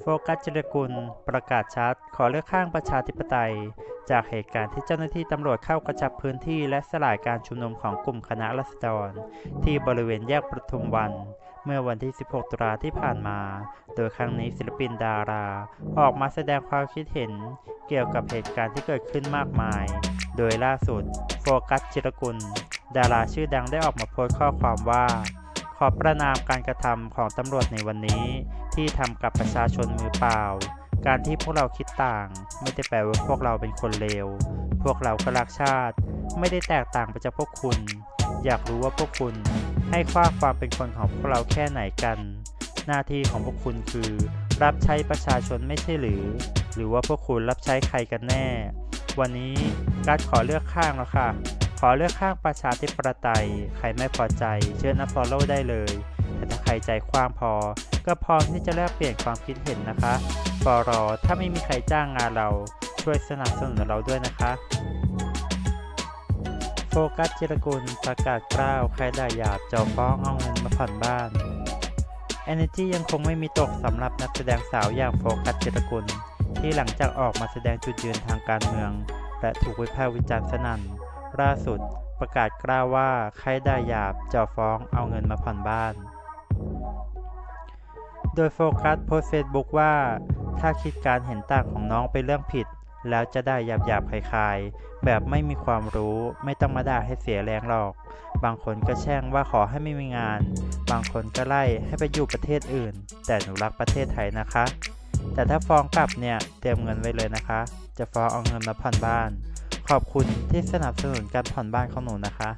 โฟกัสจิรกุล ประกาศชัด ขอเลือกข้างประชาธิปไตย จากเหตุการณ์ที่เจ้าหน้าที่ตำรวจเข้ากระชับพื้นที่และสลายการชุมนุมของกลุ่มคณะรัษฎร ที่บริเวณแยกประทุมวัน เมื่อวันที่ 16 ตุลาที่ผ่านมา โดยครั้งนี้ศิลปินดารา ออกมาแสดงความคิดเห็น เกี่ยวกับเหตุการณ์ที่เกิดขึ้นมากมาย โดยล่าสุด โฟกัสจิรกุล ดาราชื่อดังได้ออกมาโพสต์ข้อความว่าขอประนามการกระทำของตำรวจในวันนี้ ที่ทำกับประชาชนมือเปล่า การที่พวกเราคิดต่าง ไม่ได้แปลว่าพวกเราเป็นคนเลว พวกเราก็รักชาติ ไม่ได้แตกต่างไปจากพวกคุณ อยากรู้ว่าพวกคุณให้ค่าความเป็นคนของพวกเราแค่ไหนกัน หน้าที่ของพวกคุณคือ รับใช้ประชาชนไม่ใช่หรือ หรือว่าพวกคุณรับใช้ใครกันแน่ วันนี้การขอเลือกข้างแล้วค่ะ ขอเลือกข้างประชาธิปไตย ใครไม่พอใจ เชิญนับฟอลโล่ได้เลย แต่ถ้าใครใจกว้างพอ ก็พร้อมที่จะแลกเปลี่ยนความคิดเห็นนะคะฟอรอถ้าไม่มีใครจ้างงานเราช่วยสนับสนุนเราด้วยนะคะ โฟกัสจิรกุลประกาศกล้าวใครด่าหยาบจะฟ้องเอาเงินมาผ่อนบ้าน Energy ยังคงไม่มีตกสำหรับนักแสดงสาวอย่างโฟกัสจิรกุลที่หลังจากออกมาแสดงจุดยืนทางการเมือง และถูกวิพากษ์วิจารณ์สนั่นล่าสุดประกาศกล้าวว่าใครด่าหยาบจะฟ้องเอาเงินมาผ่อนบ้าน โดยโฟกัสโพสเฟซบุ๊กว่า ถ้าคิดการเห็นต่างของน้องเป็นเรื่องผิด แล้วจะได้หยาบหยาบคลายๆ แบบไม่มีความรู้ไม่ต้องมาด่าให้เสียแรงหรอก บางคนก็แช่งว่าขอให้ไม่มีงาน บางคนก็ไล่ให้ไปอยู่ประเทศอื่น แต่หนูรักประเทศไทยนะคะ แต่ถ้าฟ้องกลับเนี่ยเตรียมเงินไว้เลยนะคะ จะฟ้องเอาเงินมาผ่อนบ้าน ขอบคุณที่สนับสนุนการผ่อนบ้านของหนูนะคะ